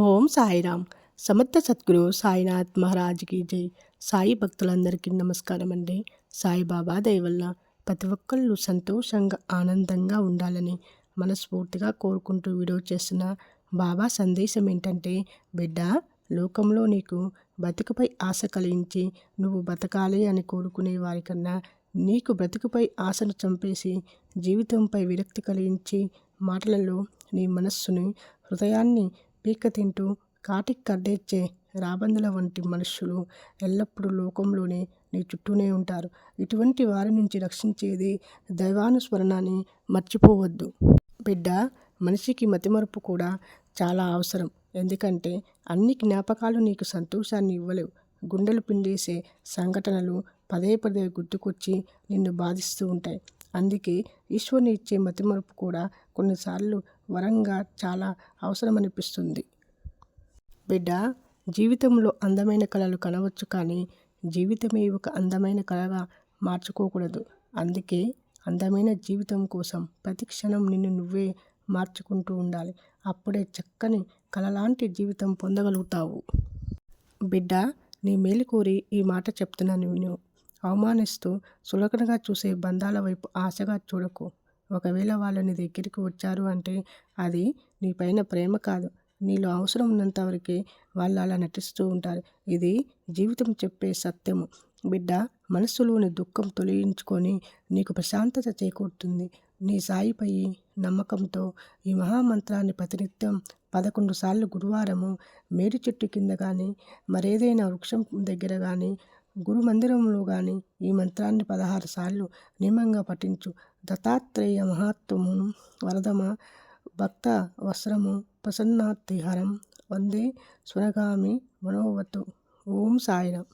ఓం సాయిరామ్. సమర్థ సద్గురు సాయినాథ్ మహారాజ్కి జై. సాయి భక్తులందరికీ నమస్కారం అండి. సాయిబాబా దయవల్ల ప్రతి ఒక్కళ్ళు సంతోషంగా ఆనందంగా ఉండాలని మనస్ఫూర్తిగా కోరుకుంటూ వీడియో చేస్తున్న బాబా సందేశం ఏంటంటే బిడ్డ లోకంలో నీకు బతుకుపై ఆశ కలిగించి నువ్వు బతకాలి అని కోరుకునే వారికన్నా నీకు బ్రతుకుపై ఆశను చంపేసి జీవితంపై విరక్తి కలిగించి మాటలలో నీ మనస్సుని హృదయాన్ని పీక తింటూ కాటికి కడ్డేచ్చే రాబందుల వంటి మనుషులు ఎల్లప్పుడూ లోకంలోనే నీ చుట్టూనే ఉంటారు. ఇటువంటి వారి నుంచి రక్షించేది దైవానుస్మరణని మర్చిపోవద్దు. బిడ్డ మనిషికి మతిమరుపు కూడా చాలా అవసరం. ఎందుకంటే అన్ని జ్ఞాపకాలు నీకు సంతోషాన్ని ఇవ్వలేవు. గుండెలు పిండేసే సంఘటనలు పదే పదే గుర్తుకొచ్చి నిన్ను బాధిస్తూ ఉంటాయి. అందుకే ఈశ్వరుని ఇచ్చే మతిమరుపు కూడా కొన్నిసార్లు వరంగా చాలా అవసరమనిపిస్తుంది. బిడ్డ జీవితంలో అందమైన కళలు కనవచ్చు కానీ జీవితమే ఒక అందమైన కళగా మార్చుకోకూడదు. అందుకే అందమైన జీవితం కోసం ప్రతి క్షణం నిన్ను నువ్వే మార్చుకుంటూ ఉండాలి. అప్పుడే చక్కని కళలాంటి జీవితం పొందగలుగుతావు. బిడ్డ నీ మేలు కోరి ఈ మాట చెప్తున్నాను విను అవమానిస్తూ సులకనగా చూసే బంధాల వైపు ఆశగా చూడకు. ఒకవేళ వాళ్ళు నీ దగ్గరికి వచ్చారు అంటే అది నీ పైన ప్రేమ కాదు. నీలో అవసరం ఉన్నంత వరకే వాళ్ళు అలా నటిస్తూ ఉంటారు. ఇది జీవితం చెప్పే సత్యము. బిడ్డ మనసులోని దుఃఖం తొలగించుకొని నీకు ప్రశాంతత చేకూరుతుంది. నీ సాయిపై నమ్మకంతో ఈ మహామంత్రాన్ని ప్రతినిత్యం పదకొండు సార్లు గురువారము మేడి చెట్టు కింద కానీ మరేదైనా వృక్షం దగ్గర కానీ గురు మందిరంలో కానీ ఈ మంత్రాన్ని పదహారు సార్లు నియమంగా పఠించు. దత్తాత్రేయ మహాత్మును వరదమ భక్త వస్త్రము ప్రసన్నాతిహరం వందే స్వరగామి మనోవతు. ఓం సాయిరం